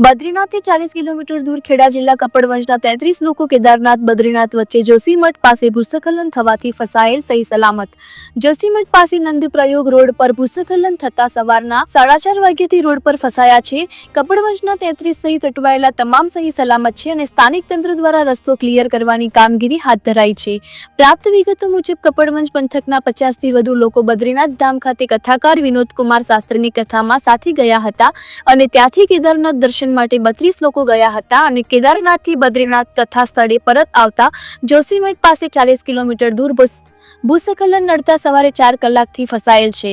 બદ્રીનાથથી ચાલીસ કિલોમીટર દૂર ખેડા જિલ્લા કપડવંશના તેત્રીસ લોકો કેદારનાથ, બદ્રીનાથ વચ્ચે જોશીમઠ પાસે ભૂસ્ખલન થવાથી ફસાયેલ સહી સલામત. જોશીમઠ પાસે નંદપ્રયોગ રોડ પર ભૂસ્ખલન થતા સવારના સાડા ચાર વાગ્યાથી રોડ પર ફસાયા છે. કપડવંશના તેત્રીસ સહિત અટવાયેલા તમામ સહી સલામત છે અને સ્થાનિક તંત્ર દ્વારા રસ્તો ક્લિયર કરવાની કામગીરી હાથ ધરાઈ છે. પ્રાપ્ત વિગતો મુજબ કપડવંશ પંથકના પચાસથી વધુ લોકો બદ્રીનાથ ધામ ખાતે કથાકાર વિનોદ કુમાર શાસ્ત્રીની કથામાં સાથે ગયા હતા અને ત્યાંથી કેદારનાથ દર્શન માટે બત્રીસ લોકો ગયા હતા અને કેદારનાથથી બદ્રીનાથ તથા સ્થળે પરત આવતા જોશીમઠ પાસે ચાલીસ કિલોમીટર દૂર ભૂસ- ભૂસ્ખલન નડતા સવારે ચાર કલાકથી ફસાયેલ છે.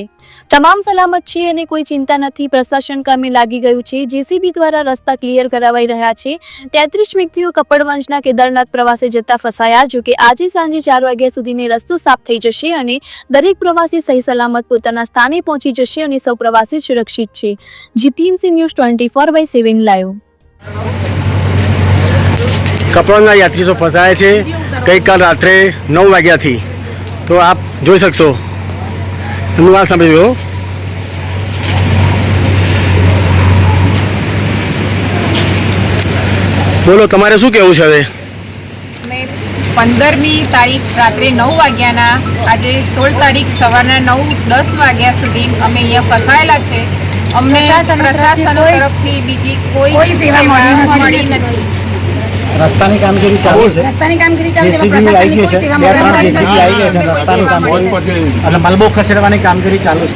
તમામ સલામત છે અને કોઈ ચિંતા નથી. પ્રશાસન કામે લાગી ગયું છે. જેસીબી દ્વારા રસ્તા ક્લિયર કરાવાઈ રહ્યા છે. તેત્રીસ વ્યક્તિઓ કપડવંશના કેદારનાથ પ્રવાસે જતા ફસાયા, જો કે આજે સાંજે ચાર વાગ્યા સુધીને રસ્તો સાફ થઈ જશે અને દરેક પ્રવાસી સહી સલામત પોતાના સ્થાને પહોંચી જશે અને સૌ પ્રવાસી સુરક્ષિત છે. GPMC news twenty four by seven live. કપડાના યાત્રીઓ ફસાયા છે. ગઈકાલ રાત્રે નવ વાગ્યાથી તો આપ જોઈ શકશો. એમનું વાત સાંભળી બોલો તમારે શું કહેવું છે હવે? પંદરમી તારીખ રાત્રે નવ વાગ્યાના આજે સોળ તારીખ સવારના નવ દસ વાગ્યા સુધી અમે અહીંયા ફસાયેલા છે. અમને પ્રશાસન તરફથી બીજી કોઈ સેવા મળી નથી. રસ્તાની કામગીરી ચાલુ છે. રસ્તાની કામગીરી ચાલુ છે જેસીબી આવી ગઈ છે. બે ત્રણ પ્રશાસનની કોઈ જેસીબી આવી ગઈ છે રસ્તાનું કામ એટલે મલબો ખસેડવાની કામગીરી ચાલુ છે.